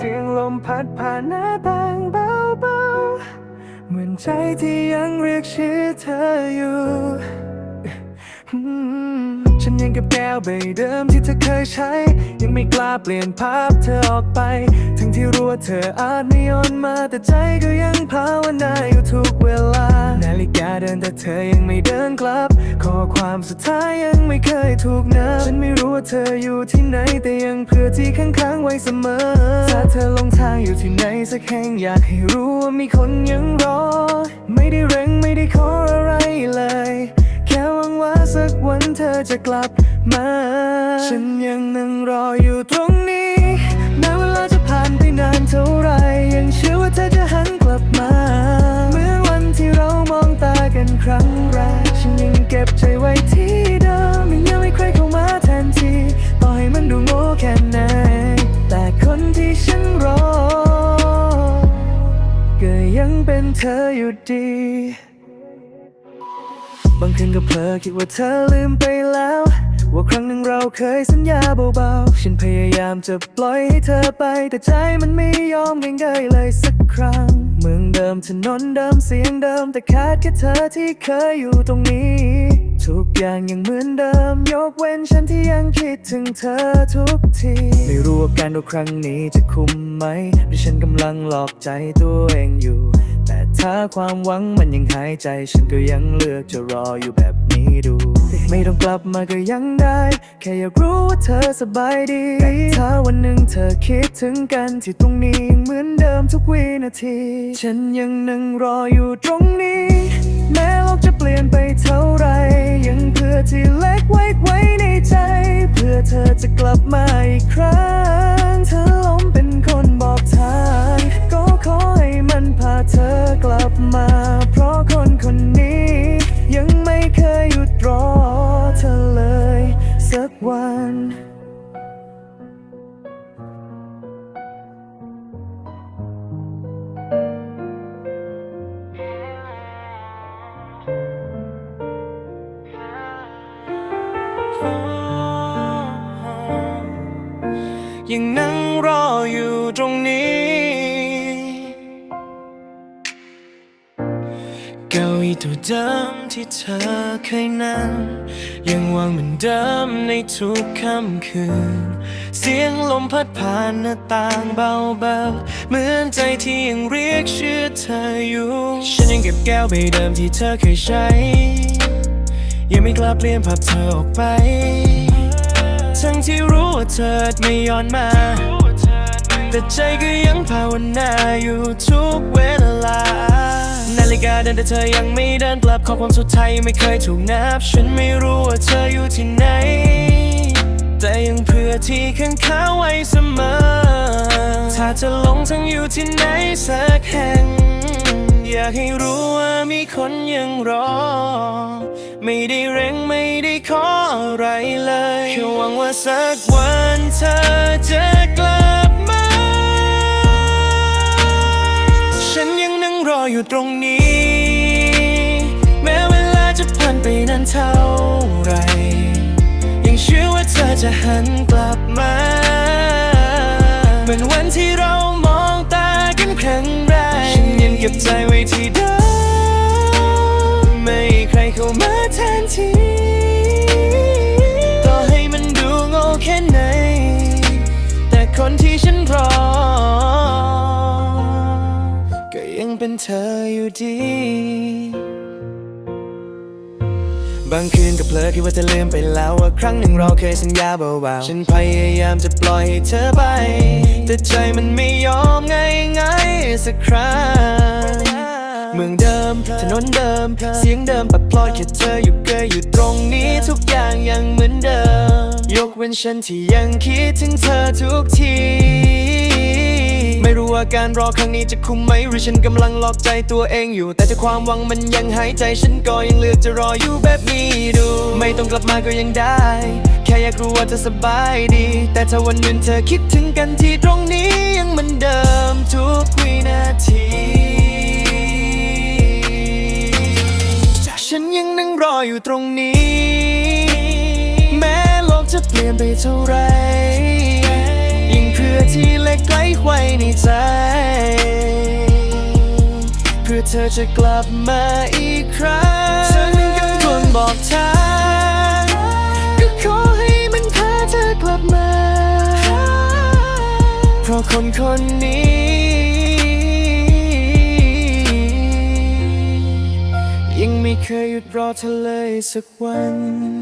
สียงลมพัดผ่านหน้าต่างเบาๆ เหมือนใจที่ยังเรียกชื่อเธออยู่ ฉันยังกับแก้วใบเดิมที่เธอเคยใช้ ยังไม่กล้าเปลี่ยนภาพเธอออกไปทั้งที่รู้ว่าเธออาจไม่ย้อนมาแต่ใจก็ยังภาวนาอยู่ทุกเวลา นากเดินแต่เธอยังไม่เดินกลับ ข้อความสุดท้ายยังไม่เคยถูกนับ ฉันไม่รู้ว่าเธออยู่ที่ไหนแต่ยังเผื่อที่ข้างๆไว้เสมอ ถ้าเธอลงทางอยู่ที่ไหนสักแห่งอยากให้รู้ว่ามีคนยังรอ ไม่ได้เร่งไม่ได้ขออะไรเลย แค่หวังว่าสักวันเธอจะกลับมา ฉันยังนั่งรออยู่ตรงนี้แม้เวลาจะผ่านไปนานเท่าไรยังเชื่อว่าเธอจะหันกลับมา เหมือนวันที่เรามองตา เป็นเธออยู่ดี บางคืนก็เผลอคิดว่าเธอลืมไปแล้ว ว่าครั้งหนึ่งเราเคยสัญญาเบาๆ ฉันพยายามจะปล่อยให้เธอไป แต่ใจมันไม่ยอมง่ายๆเลยสักครั้ง เมืองเดิมถนนเดิมเสียงเดิม แต่ขาดแค่เธอที่เคยอยู่ตรงนี้ ทุกอย่างยังเหมือนเดิม ยกเว้นฉันที่ยังคิดถึงเธอทุกที ไม่รู้ว่าการดูครั้งนี้จะคุ้มไหมหรือฉันกำลังหลอกใจตัวเองอยู่าความหวังมันยังหายใจ ฉันก็ยังเลือกจะรออยู่แบบนี้ดู ไม่ต้องกลับมาก็ยังได้ แค่อยากรู้ว่าเธอสบายดี ถ้าวันหนึ่งเธอคิดถึงกันที่ตรงนี้ยังเหมือนเดิมทุกวินาที ฉันยังนั่งรออยู่ตรงนี้ แม้โลกจะเปลี่ยนไปเท่าไร ยังเพื่อที่เล็กไว้ไว้ในใจ เพื่อเธอจะกลับมาอีกครั้ง ยังนั่งรออยู่ตรงนี้ เก้าอี้ตัวเดิมที่เธอเคยนั่ง ยังวางเหมือนเดิมในทุกค่ำคืน เสียงลมพัดผ่านหน้าต่างเบาๆ เหมือนใจที่ยังเรียกชื่อเธออยู่ ฉันยังเก็บแก้วใบเดิมที่เธอเคยใช้ ยังไม่กล้าเปลี่ยนภาพเธอออกไป ทั้งที่รู้ว่าเธอไม่ย้อนมา แต่ใจก็ยังภาวนาอยู่ทุกเวลา นาฬิกาเดินแต่เธอยังไม่เดินกลับข้อความสุดท้ายยังไม่เคยถูกนับ ฉันไม่รู้ว่าเธออยู่ที่ไหน แต่ยังเผื่อที่ข้างขาไว้เสมอ ถ้าจะหลงทั้งอยู่ที่ไหนสักแห่ง อยากให้รู้ว่ามีคนยังรอ ไม่ได้เร่งไม่ได้ขออะไรเลยแค่หวังว่าสักวันเธอจะกลับมา ฉันยังนั่งรออยู่ตรงนี้ แม้เวลาจะผ่านไปนานเท่าไหรยังเชื่อว่าเธอจะหันกลับ เธออยู่ดี บางคืนก็เพลอคิดว่าเธอลืมไปแล้วว่าครั้งหนึ่งเราเคยสัญญาเบาๆ ฉันพยายามจะปล่อยให้เธอไป แต่ใจมันไม่ยอมง่ายๆสักครั้ง เมืองเดิม ถนนเดิม เสียงเดิมปัดพลอยแค่เธออยู่เกยอยู่ตรงนี้ทุกอย่างยังเหมือนเดิม ยกเว้นฉันที่ยังคิดถึงเธอทุกที ไม่รู้ว่าการรอครั้งนี้จะคุ้มไหมหรือฉันกำลังหลอกใจตัวเองอยู่ แต่ถ้าความหวังมันยังหายใจฉันก็ยังเลือกจะรออยู่แบบนี้ดู ไม่ต้องกลับมาก็ยังได้ แค่อยากรู้ว่าเธอสบายดี แต่ถ้าวันหนึ่งเธอคิดถึงกันที่ตรงนี้ยังเหมือนเดิมทุกวินาทีฉันยังนั่งรออยู่ตรงนี้ แม้โลกจะเปลี่ยนไปเท่าไร ในใจ เพื่อเธอจะกลับมาอีกครั้งฉันก็ควรบอกทางก็ขอให้มันพาเธอกลับมา เพราะคนคนนี้ ยังไม่เคยหยุดรอเธอเลยสักวัน